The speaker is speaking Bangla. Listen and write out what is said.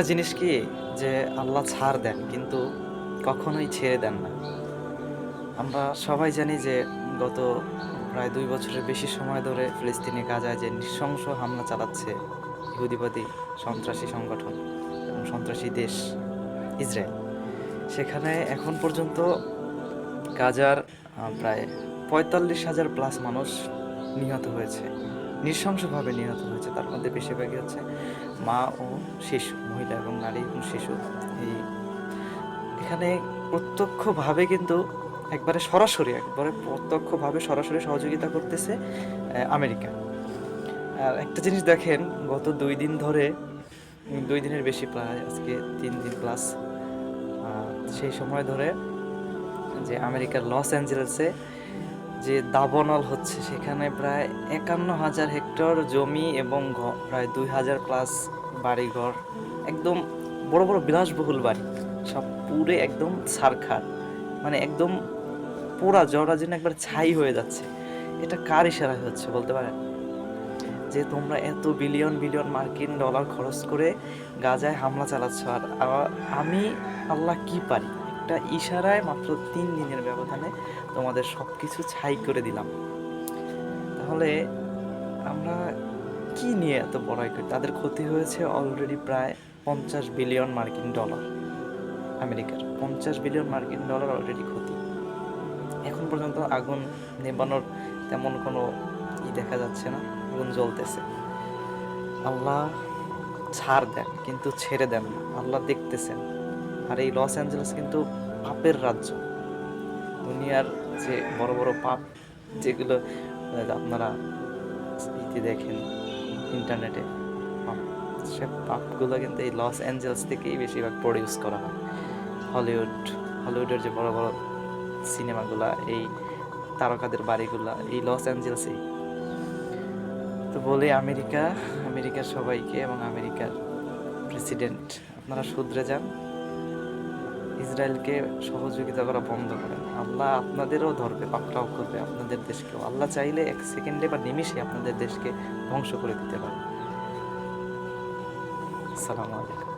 একটা জিনিস কি যে আল্লাহ ছাড় দেন, কিন্তু কখনোই ছেড়ে দেন না। আমরা সবাই জানি যে গত প্রায় দুই বছরের বেশি সময় ধরে ফিলিস্তিনি গাজায় যে নৃশংস হামলা চালাচ্ছে ইহুদিবাদী সন্ত্রাসী সংগঠন এবং সন্ত্রাসী দেশ ইসরায়েল, সেখানে এখন পর্যন্ত গাজার প্রায় পঁয়তাল্লিশ হাজার প্লাস মানুষ নিহত হয়েছে। নৃশংসভাবে নিহত হয়েছে, তার মধ্যে বেশিরভাগই হচ্ছে মা ও শিশু, মহিলা এবং নারী এবং শিশু। এই এখানে প্রত্যক্ষভাবে কিন্তু একবারে সরাসরি, একবারে প্রত্যক্ষভাবে সরাসরি সহযোগিতা করতেছে আমেরিকা। আর একটা জিনিস দেখেন, গত দুই দিন ধরে, দুই দিনের বেশি প্রায়, আজকে তিন দিন প্লাস সেই সময় ধরে যে আমেরিকার লস অ্যাঞ্জেলেসে যে দাবনল হচ্ছে, সেখানে প্রায় একান্ন হাজার হেক্টর জমি এবং প্রায় দুই হাজার প্লাস বাড়িঘর। একদম বড় বড় বিলাসবহুল বাড়ি। সব পুরে একদম সারখার মানে একদম পুরা জরা যেন একবার ছাই হয়ে যাচ্ছে। এটা কার ইশারায় হচ্ছে বলতে পারেন? যে তোমরা এত বিলিয়ন বিলিয়ন মার্কিন ডলার খরচ করে গাজায় হামলা চালাচ্ছ, আর আমি আল্লাহ কি পারি? একটা ইশারায় মাত্র তিন দিনের ব্যবধানে তোমাদের সব কিছু ছাই করে দিলাম। তাহলে আমরা কি নিয়ে এত বড়াই করি তাদের ক্ষতি হয়েছে অলরেডি প্রায় পঞ্চাশ বিলিয়ন মার্কিন ডলার আমেরিকার পঞ্চাশ বিলিয়ন মার্কিন ডলার অলরেডি ক্ষতি। এখন পর্যন্ত আগুন নেবানোর তেমন কোনো ই দেখা যাচ্ছে না, আগুন জ্বলতেছে। আল্লাহ ছাড় দেন, কিন্তু ছেড়ে দেন না। আল্লাহ দেখতেছেন। আর এই লস অ্যাঞ্জেলেস কিন্তু পাপের রাজ্য। দুনিয়ার যে বড় বড় পাপ, যেগুলো আপনারা ইতি দেখেন ইন্টারনেটে সে পাপগুলো কিন্তু এই লস অ্যাঞ্জেলস থেকেই বেশিরভাগ প্রডিউস করা হয়। হলিউড, হলিউডের যে বড় বড় সিনেমাগুলা, এই তারকাদের বাড়িগুলা, এই লস অ্যাঞ্জেলসেই। তো বলি আমেরিকা, আমেরিকার সবাইকে এবং আমেরিকার প্রেসিডেন্ট, আপনারা শুধরে যান। ইসরায়েলকে সহযোগিতা করা বন্ধ করেন। আল্লাহ আপনাদেরও ধরবে, পাকড়াও করবে আপনাদের দেশকেও। আল্লাহ চাইলে এক সেকেন্ডে বা নিমিষে আপনাদের দেশকে ধ্বংস করে দিতে পারে আসসালামু আলাইকুম।